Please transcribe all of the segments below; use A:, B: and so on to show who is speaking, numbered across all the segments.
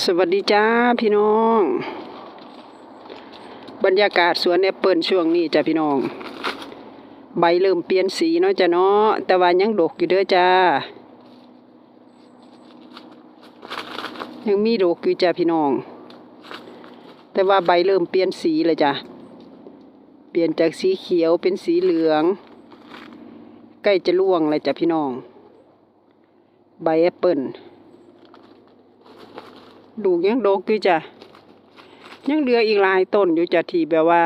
A: สวัสดีจ้าพี่น้อง บรรยากาศสวนแอปเปิลช่วงนี้จ้าพี่น้อง ใบเริ่มเปลี่ยนสีเนาะจ้ะเนาะแต่ว่ายังดกอยู่เด้อจ้า ยังมีดกอยู่จ้าพี่น้อง แต่ว่าใบเริ่มเปลี่ยนสีเลยจ้ะเปลี่ยนจากสีเขียวเป็นสีเหลือง ใกล้จะร่วงเลยจ้ะพี่น้อง ใบแอปเปิล ดูยังโดกอยู่จ้ะยังเหลืออีกหลายต้นอยู่จ้ะที่แบบว่า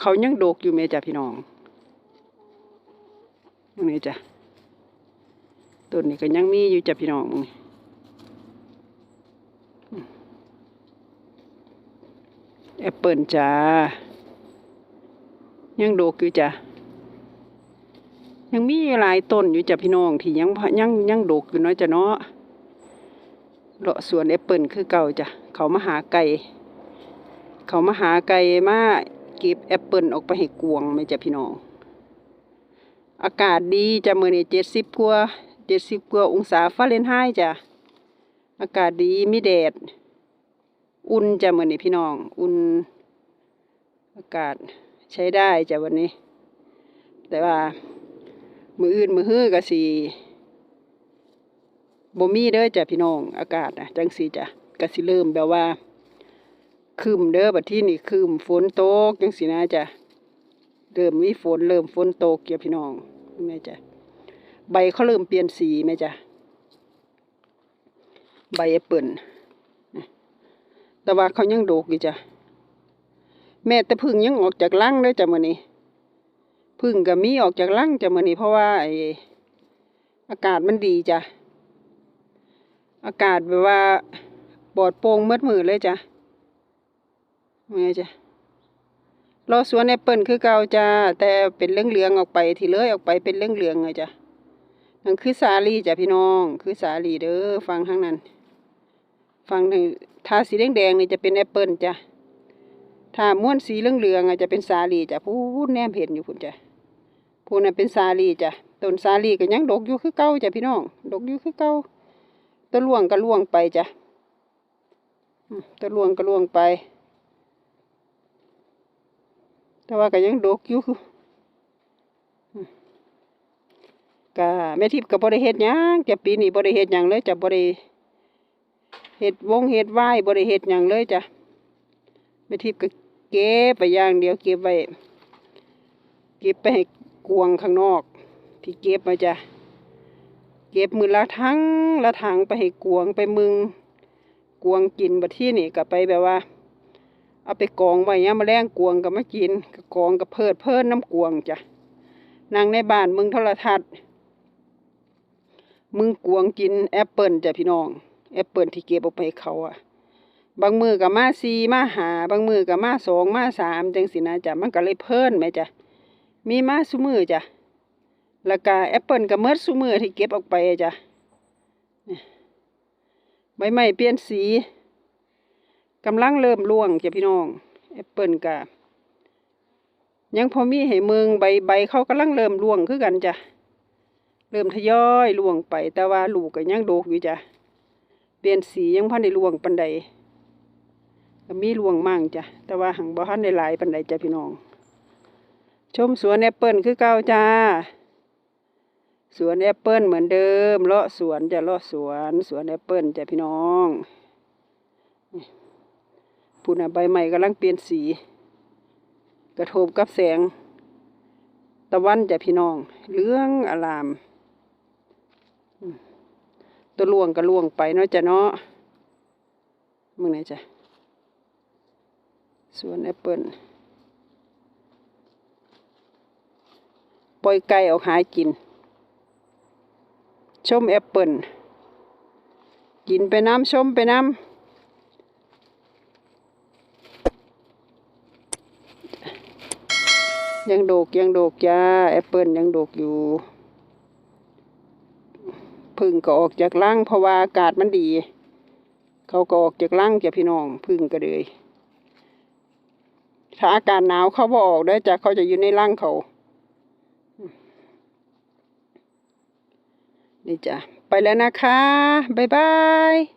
A: เขายังโดกอยู่ไหมจ้ะพี่น้องยังไงจ้ะต้นนี้ก็ยังมีอยู่จ้ะพี่น้องมึงแอปเปิลจ้ายังโดกอยู่จ้ะยังมีหลายต้นอยู่จ้ะพี่น้องที่ยังยังยังโดกอยู่เนาะจ้ะเนาะ เลาะสวนแอปเปิลคือเก่าจ้ะเขามาหาไก่เขามาหาไก่มาเก็บแอปเปิลออกไปให้กวงไหมจ้ะพี่น้อง อากาศดีจ้ะมื้อนี้เจ็ดสิบกว่าเจ็ดสิบกว่าองศาฟาเรนไฮต์จ้ะอากาศดีมีแดด อุ่นจ้ะมื้อนี้พี่น้อง อุ่น อากาศใช้ได้จ้ะวันนี้ แต่ว่า มืออื่นมือฮื้อก็สิ บ่มีเด้อจ้ะพี่น้องอากาศนะจังสีจ้ะก็สิเริ่มแบบว่าครึมเด้อบัดที่นี่ครึมฝนตกจังสีนะจ้ะเริ่มมีฝนเริ่มฝนตกจ้ะพี่น้องแม่จ้ะใบเขาเริ่มเปลี่ยนสีแม่จ้ะใบแอปเปิลแต่ว่าเขายังโดกอยู่จ้ะแม่แต่พึ่งยังออกจากรังเด้อจ้ะมื้อนี้พึ่งก็มีออกจากรังจ้ะมื้อนี้เพราะว่าไออากาศมันดีจ้ะ อากาศแบบว่าปลอดโปร่งมืดมือเลยจ้ะไงจ้ะรอสวนแอปเปิลคือเก่าจ้าแต่เป็นเรื่องเหลืองออกไปที่เลยออกไปเป็นเรื่องเหลืองเลยจ้ะนั่นคือสาลีจ้ะพี่น้อง คือสาลีเด้อฟังข้างนั้นฟังทางทาสีแดงๆนี่จะเป็นแอปเปิลจ้ะถ้าม้วนสีเหลืองๆอะจะเป็นสาลีจ้ะพูดแนมเห็นอยู่คุณจ้ะพูดนั้นเป็นสาลีจ้ะต้นสาลีก็ยังดกอยู่คือเก่าจ้ะพี่น้องดกอยู่คือเก่า ตัวล่วงก็ล่วงไปจ้ะตัวล่วงก็ล่วงไป แต่ว่าก็ยังดกอยู่ก็แม่ทิพย์ก็บ่ได้เฮ็ดหยังจะปีนี้บ่ได้เฮ็ดหยังเลยจะบ่ได้เฮ็ดวงเฮ็ดไหวบ่ได้เฮ็ดหยังเลยจ้ะแม่ทิพย์ก็เก็บไปอย่างเดียวเก็บไว้เก็บไปให้กวงข้างนอก ที่เก็บมาจ้ะ ก็บมือละทั้งละถังไปให้กวงไปมึงกวงกินบัดที่นี่ก็ไปแบบว่า เอาไปกองไว้เนี่ยมาแรงกวงก็มากินก็กองก็เพิดเพิ่นน้ำกวงจ้ะนั่งในบ้านมึงโทรทัศน์มึงกวงกินแอปเปิลจ้ะพี่น้อง แอปเปิลที่เก็บออกไปเขาอะ บางมือกับมาซีมาหา บางมือกับมาสองมาสามจังสินะจ้ะมันก็เลยเพิ่นไหมจ้ะมีมาสุมือจ้ะ แล้วก็แอปเปิลก็เมิดซุมือที่เก็บออกไปจ้ะใบไม้เปลี่ยนสีกำลังเริ่มร่วงจ้ะพี่น้องแอปเปิลก็ยังพอมีให้เมืองใบใบเขากำลังเริ่มร่วงคือกันจ้ะเริ่มทยอยร่วงไป แต่ว่าลูกก็ยังโดกอยู่จ้ะเปลี่ยนสียังพันได้ร่วงปันใดก็มีร่วงมั่งจ้ะแต่ว่าหังบ่ทันได้หลายปันใดจ้ะพี่น้อง ชมสวนแอปเปิลคือเก่าจ้า สวนแอปเปิลเหมือนเดิมเลาะสวนจะเลาะสวนสวนแอปเปิลจะพี่น้องพูน่ะใบใหม่กำลังเปลี่ยนสี กระทบกับแสง ตะวันจะพี่น้องเหลืองอลามอืมตัวล่วงก็ล่วงไปเนาะจะเนาะมึงไหนจ้ะสวนแอปเปิลปล่อยไก่ออกหากิน ชมแอปเปิลกินไปน้ำชมไปน้ำยังโดกยังโดกจ้าแอปเปิลยังโดกอยู่พึ่งก็ออกจากรังเพราะว่าอากาศมันดี เขาก็ออกจากรังจ้ะพี่น้องพึ่งก็เลยถ้าอากาศหนาวเขาบออกได้จ้ะเขาจะอยู่ในรังเขา นี่จ้ะไปแล้วนะคะ บ๊ายบาย